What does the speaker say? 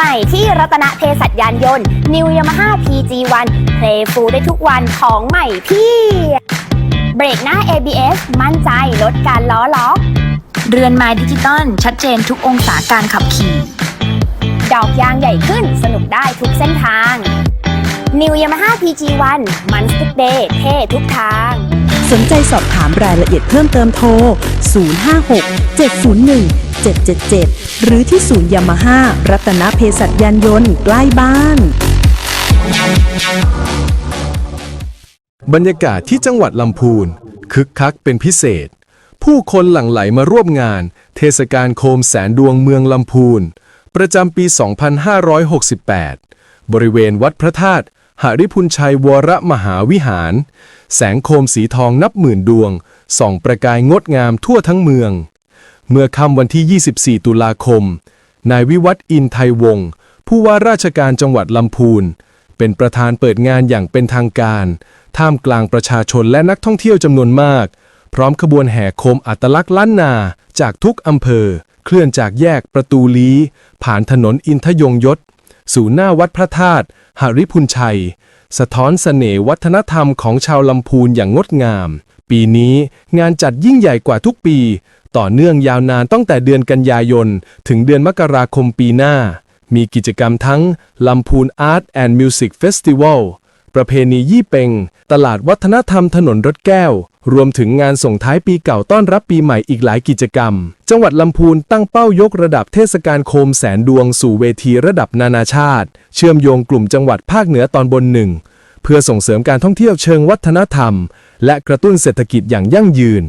ม่ที่รัตนเภสัชยานยนต์ New Yamaha PG1 Play Full ได้ทุกวันของใหม่พี่เบรกหน้า ABS มั่นใจลดการล้อล็อก เรือนไม้ดิจิตอลชัดเจนทุกองศาการขับขี่ ดอกยางใหญ่ขึ้นสนุกได้ทุกเส้นทาง New Yamaha PG1 มันส t ุกเดย์เท่ทุกทาง สนใจสอบถามรายละเอียดเพิ่มเติมโทร 056 701 777 หรือที่ศูนย์ยามาฮ่ารัตนเภสัชยานยนต์ใกล้บ้าน บรรยากาศที่จังหวัดลำพูน คึกคักเป็นพิเศษ ผู้คนหลั่งไหลมาร่วมงาน เทศกาลโคมแสนดวงเมืองลำพูน ประจำปี 2568 บริเวณวัดพระธาตุหริพุนชัยวรมหาวิหาร แสงโคมสีทองนับหมื่นดวง ส่องประกายงดงามทั่วทั้งเมือง เมื่อค่ำวันที่ 24 ตุลาคม นายวิวัฒอินไทยวงศ์ผู้ว่าราชการจังหวัดลำพูน เป็นประธานเปิดงานอย่างเป็นทางการ ท่ามกลางประชาชนและนักท่องเที่ยวจำนวนมาก พร้อมขบวนแห่โคมอัตลักษณ์ล้านนาจากทุกอำเภอ เคลื่อนจากแยกประตูลี้ ผ่านถนนอินทยงยศ สู่หน้าวัดพระธาตุหริพุนชัย สะท้อนเสน่ห์วัฒนธรรมของชาวลำพูนอย่างงดงาม ปีนี้งานจัดยิ่งใหญ่กว่าทุกปี ต่อเนื่องยาวนานตั้งแต่เดือนกันยายน ถึงเดือนมกราคมปีหน้า มีกิจกรรมทั้งลำพูนอาร์ตแอนด์มิวสิกเฟสติวัลประเพณียี่เป็ง ตลาดวัฒนธรรมถนนรถแก้ว รวมถึงงานส่งท้ายปีเก่าต้อนรับปีใหม่อีกหลายกิจกรรม จังหวัดลำพูนตั้งเป้ายกระดับเทศกาลโคมแสนดวงสู่เวทีระดับนานาชาติ เชื่อมโยงกลุ่มจังหวัดภาคเหนือตอนบนหนึ่ง เพื่อส่งเสริมการท่องเที่ยวเชิงวัฒนธรรม และกระตุ้นเศรษฐกิจอย่างยั่งยืน